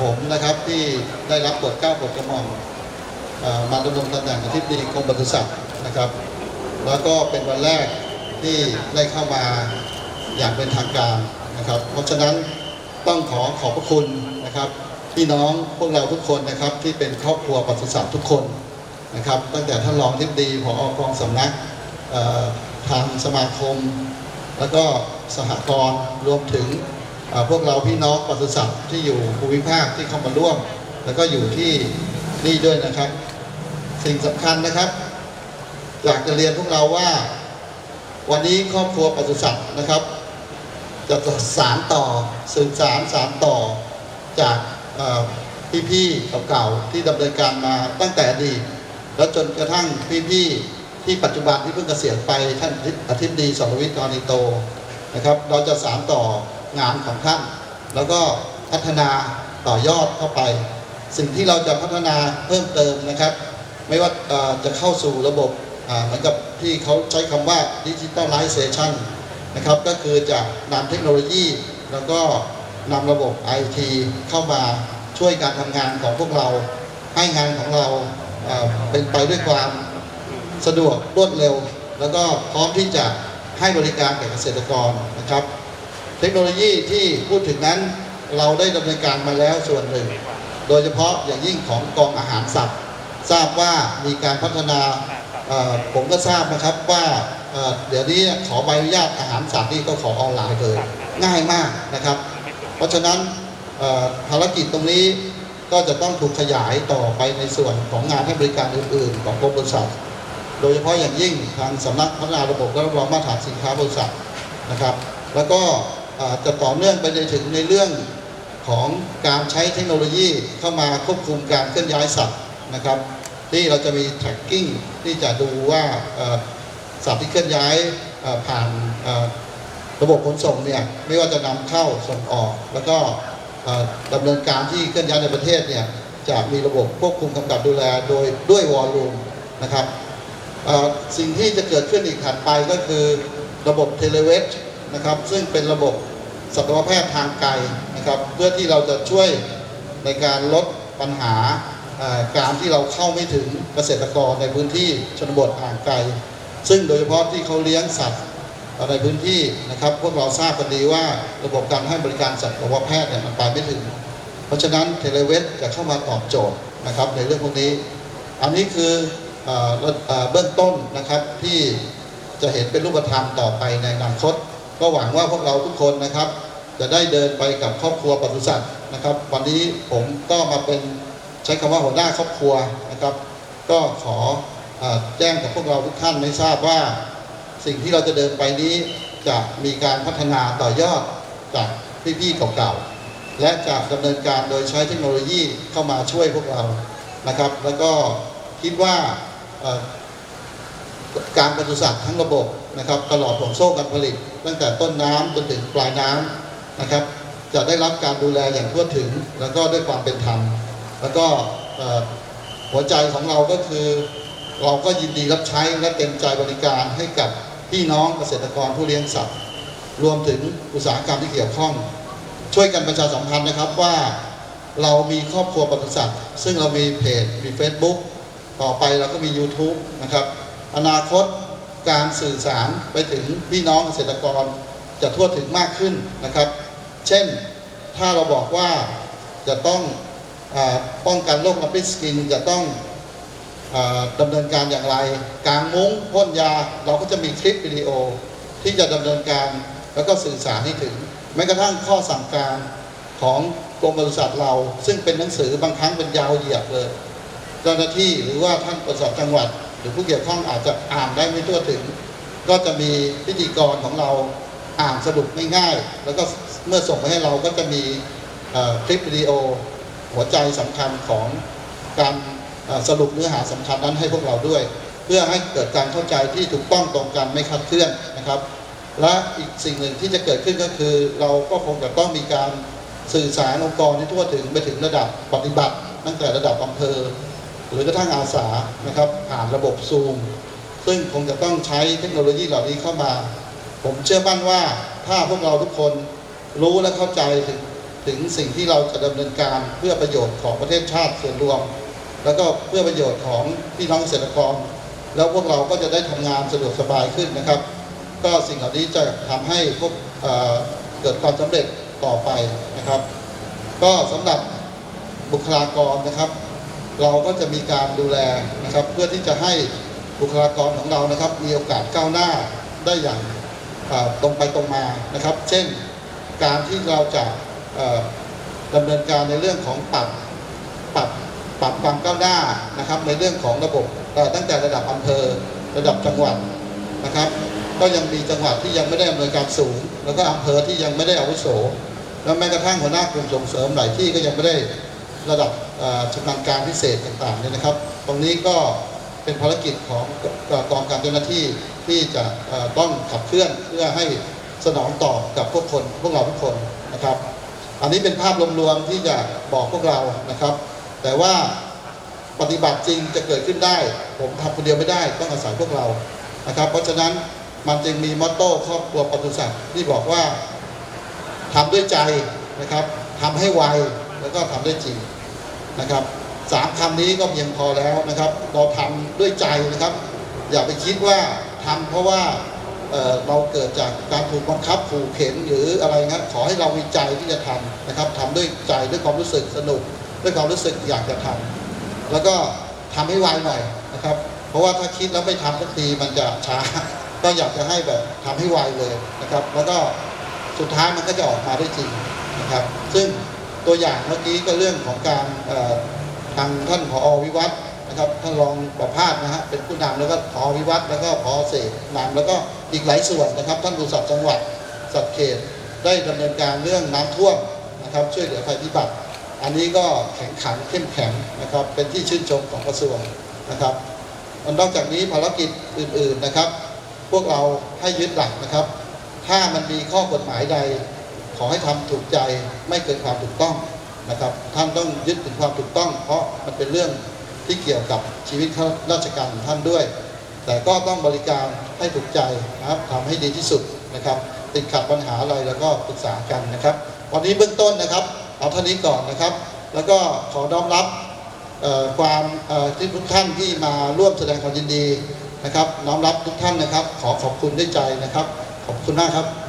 ผมนะครับที่ได้รับบทเก้าบทกระหม่อมมาดำรงตำแหน่งอธิบดีกรมปศุสัตว์นะครับ แล้วก็เป็นวันแรกที่ได้เข้ามาอย่างเป็นทางการนะครับ เพราะฉะนั้นต้องขอขอบพระคุณนะครับพี่น้องพวกเราทุกคนนะครับที่เป็นครอบครัวปศุสัตว์ทุกคนนะครับ ตั้งแต่ท่านรองทิบดีผอกองสำนักทางสมาคม แล้วก็สหกรณ์รวมถึง พวกเราพี่น้องปศุสัตว์ที่อยู่ภูมิภาคที่เข้ามาร่วม แล้วก็อยู่ที่นี่ด้วยนะครับ สิ่งสำคัญนะครับ อยากจะเรียนพวกเราว่า วันนี้ครอบครัวปศุสัตว์นะครับ จะสารต่อสืบสารสารต่อจากพี่ๆเก่าๆที่ดำเนินการมาตั้งแต่อดีตแล้วจนกระทั่งพี่ๆที่ปัจจุบันที่เพิ่งเกษียณไปท่านอธิบดีสรวิทย์กรณิโตนะครับ เราจะสารต่อ งานของท่าน แล้วก็พัฒนาต่อยอดเข้าไป สิ่งที่เราจะพัฒนาเพิ่มเติมนะครับ ไม่ว่าจะเข้าสู่ระบบเหมือนกับที่เขาใช้คำว่าดิจิ t a ลไลเซชันนะครับก็คือจะนำเทคโนโลยีแล้วก็นำระบบ IT เข้ามาช่วยการทำงานของพวกเรา ให้งานของเราเป็นไปด้วยความสะดวกรวดเร็ว แล้วก็พร้อมที่จะให้บริการแก่เกษตรกรนะครับ ทคโนโลยีที่พูดถึงนั้นเราได้ดำเนินการมาแล้วส่วนหนึ่ง โดยเฉพาะอย่างยิ่งของกองอาหารสัตว์ทราบว่ามีการพัฒนาผมก็ทราบนะครับว่าเดี๋ยวนี้ขอใบอนุญาตอาหารสัตว์นี่ก็ขอออนไลน์เลยง่ายมากนะครับ เพราะฉะนั้นภารกิจตรงนี้ก็จะต้องถูกขยายต่อไปในส่วนของงานให้บริการอื่น ๆ ของกรมบริษัท โดยเฉพาะอย่างยิ่งทางสำนักพัฒนาระบบและรับรองมาตรฐานสินค้าบริษัทนะครับ แล้วก็ จะต่อเนื่องไปจนถึงในเรื่องของการใช้เทคโนโลยีเข้ามาควบคุมการเคลื่อนย้ายสัตว์นะครับ ที่เราจะมี tracking ที่จะดูว่าสัตว์ที่เคลื่อนย้ายผ่านระบบขนส่งเนี่ยไม่ว่าจะนำเข้าส่งออก แล้วก็เอ่อดำเนินการที่เคลื่อนย้ายในประเทศเนี่ยจะมีระบบควบคุมกำกับดูแลโดยด้วยวอลลุ่มนะครับสิ่งที่จะเกิดขึ้นอีกถัดไปก็คือระบบเทเลเวช นะครับ ซึ่งเป็นระบบสัตวแพทย์ทางไกลนะครับ เพื่อที่เราจะช่วยในการลดปัญหาการที่เราเข้าไม่ถึงเกษตรกรในพื้นที่ชนบทห่างไกล ซึ่งโดยเฉพาะที่เขาเลี้ยงสัตว์ในพื้นที่นะครับ พวกเราทราบกันดีว่าระบบการให้บริการสัตวแพทย์เนี่ยมันไปไม่ถึง เพราะฉะนั้นเทเลเวชจะเข้ามาตอบโจทย์นะครับในเรื่องพวกนี้ อันนี้คืออออเบื้องต้นนะครับที่จะเห็นเป็นรูปธรรมต่อไปในอนาคต ก็หวังว่าพวกเราทุกคนนะครับ จะได้เดินไปกับครอบครัวปศุสัตว์นะครับ วันนี้ผมก็มาเป็นใช้คำว่าหัวหน้าครอบครัวนะครับ ก็ขออแจ้งกับพวกเราทุกท่านให้ทราบว่า สิ่งที่เราจะเดินไปนี้จะมีการพัฒนาต่อยอดจากพี่ๆเก่าๆและจะดำเนินการโดยใช้เทคโนโลยีเข้ามาช่วยพวกเรานะครับ แล้วก็คิดว่าการปศุสัตว์ทั้งระบบ นะครับตลอดห่วงโซ่การผลิต ตั้งแต่ต้นน้ำจนถึงปลายน้ำนะครับ จะได้รับการดูแลอย่างทั่วถึง แล้วก็ด้วยความเป็นธรรม แล้วก็หัวใจของเราก็คือ เราก็ยินดีรับใช้และเต็มใจบริการให้กับพี่น้องเกษตรกรผู้เลี้ยงสัตว์ รวมถึงอุตสาหกรรมที่เกี่ยวข้อง ช่วยกันประชาสัมพันธ์นะครับว่าเรามีครอบครัวปศุสัตว์ ซึ่งเรามีเพจมี Facebook ต่อไปเราก็มี YouTube นะครับ อนาคต การสื่อสารไปถึงพี่น้องเกษตรกรจะทั่วถึงมากขึ้นนะครับ เช่นถ้าเราบอกว่าจะต้องอป้องกันโรคลำพิษสกินจะต้องอ่าดำเนินการอย่างไร กางมุ้งพ่นยาเราก็จะมีคลิปวิดีโอที่จะดำเนินการแล้วก็สื่อสารให้ถึงแม้กระทั่งข้อสั่งการของกรมบริษัทเรา ซึ่งเป็นหนังสือบางครั้งเป็นยาวเหยียดเลย เจ้าหน้าที่หรือว่าท่านประสบจังหวัด รือผู้เกี่ยวข้องอาจจะอ่านได้ไม่ทั่วถึง ก็จะมีพิธีกรของเราอ่านสรุปไม่ง่าย แล้วก็เมื่อส่งไปให้เราก็จะมีคลิปวิดีโอหัวใจสำคัญของการสรุปเนื้อหาสำคัญนั้นให้พวกเราด้วย เพื่อให้เกิดการเข้าใจที่ถูกต้องตรงกันไม่คลาดเคลื่อนนะครับ และอีกสิ่งหนึ่งที่จะเกิดขึ้นก็คือ เราก็คงจะต้องมีการสื่อสารองค์กรที่ทั่วถึงไปถึงระดับปฏิบัติ ตั้งแต่ระดับอำเภอ หรือกระทั่งอาสานะครับผ่านระบบซูม ซึ่งคงจะต้องใช้เทคโนโลยีเหล่านี้เข้ามา ผมเชื่อมั่นว่าถ้าพวกเราทุกคนรู้และเข้าใจถึงถึงสิ่งที่เราจะดำเนินการเพื่อประโยชน์ของประเทศชาติส่วนรวม แล้วก็เพื่อประโยชน์ของพี่น้องเกษตรกร แล้วพวกเราก็จะได้ทำงานสะดวกสบายขึ้นนะครับ ก็สิ่งเหล่านี้จะทำให้พวกเเกิดความสำเร็จต่อไปนะครับ ก็สำหรับบุคลากรนะครับ เราก็จะมีการดูแลนะครับเพื่อที่จะให้บุคลากรของเรานะครับ มีโอกาสก้าวหน้าได้อย่างตรงไปตรงมานะครับ เช่นการที่เราจะเอ่อดำเนินการในเรื่องของปรับปรับปรับความก้าวหน้านะครับ ในเรื่องของระบบตั้งแต่ระดับอำเภอระดับจังหวัดนะครับ ก็ยังมีจังหวัดที่ยังไม่ได้ดำเนินการสูง แล้วก็อำเภอที่ยังไม่ได้อาวุโส แล้วแม้กระทั่งหัวหน้ากลุ่มส่งเสริมหลายที่ก็ยังไม่ได้ระดับ ชำนาญการพิเศษต่างๆเนี่ยนะครับ ตรงนี้ก็เป็นภารกิจของกองการเจ้าหน้าที่ที่จะต้องขับเคลื่อนเพื่อให้สนองตอบกับพวกคนพวกเราทุกคนนะครับ อันนี้เป็นภาพรวมๆที่จะบอกพวกเรานะครับ แต่ว่าปฏิบัติจริงจะเกิดขึ้นได้ ผมทำคนเดียวไม่ได้ต้องอาศัยพวกเรานะครับ เพราะฉะนั้นมันจึงมีมอตโต้ครอบครัวปศุสัตว์ที่บอกว่าทำด้วยใจนะครับทำให้ไวแล้วก็ทำได้จริง นะครับสามคำนี้ก็เพียงพอแล้วนะครับ เราทำด้วยใจนะครับ อย่าไปคิดว่าทำเพราะว่าเเราเกิดจากการถูกบังคับขู่เข็นหรืออะไรนะขอให้เรามีใจที่จะทำนะครับทำด้วยใจด้วยความรู้สึกสนุก ด้วยความรู้สึกอยากจะทำแล้วก็ทำให้ไวหน่อยนะครับ เพราะว่าถ้าคิดแล้วไม่ทำสักทีมันจะช้า ก็อยากจะให้แบบทำให้ไวเลยนะครับ แล้วก็สุดท้ายมันก็จะออกมาได้จริงนะครับ ซึ่ง ตัวอย่างเมื่อกี้ก็เรื่องของการทางท่านผอวิวัฒนะครับท่านรองประภาสนะฮะเป็นผู้นำแล้วก็ผอวิวัฒแล้วก็ผอเสกนำแล้วก็อีกหลายส่วนนะครับ ท่านดูสัตว์จังหวัดสัตเขตได้ดำเนินการเรื่องน้ำท่วมนะครับช่วยเหลือภัยพิบัติ อันนี้ก็แข็งขันเข้มแข็งนะครับเป็นที่ชื่นชมของกระทรวงนะครับนอกจากนี้ภารกิจอื่นๆนะครับ พวกเราให้ยึดหลักนะครับ ถ้ามันมีข้อกฎหมายใด ขอให้ทำถูกใจไม่เกินความถูกต้องนะครับ ท่านต้องยึดถึงความถูกต้อง เพราะมันเป็นเรื่องที่เกี่ยวกับชีวิตข้าราชการท่านด้วย แต่ก็ต้องบริการให้ถูกใจนะครับทำให้ดีที่สุดนะครับ ติดขัดปัญหาอะไรแล้วก็ปรึกษากันนะครับ วันนี้เบื้องต้นนะครับเอาเท่านี้ก่อนนะครับ แล้วก็ขอน้อมรับเอ่อความที่ทุกท่านที่มาร่วมแสดงความยินดีนะครับ น้อมรับทุกท่านนะครับ ขอขอบคุณด้วยใจนะครับ ขอบคุณมากครับ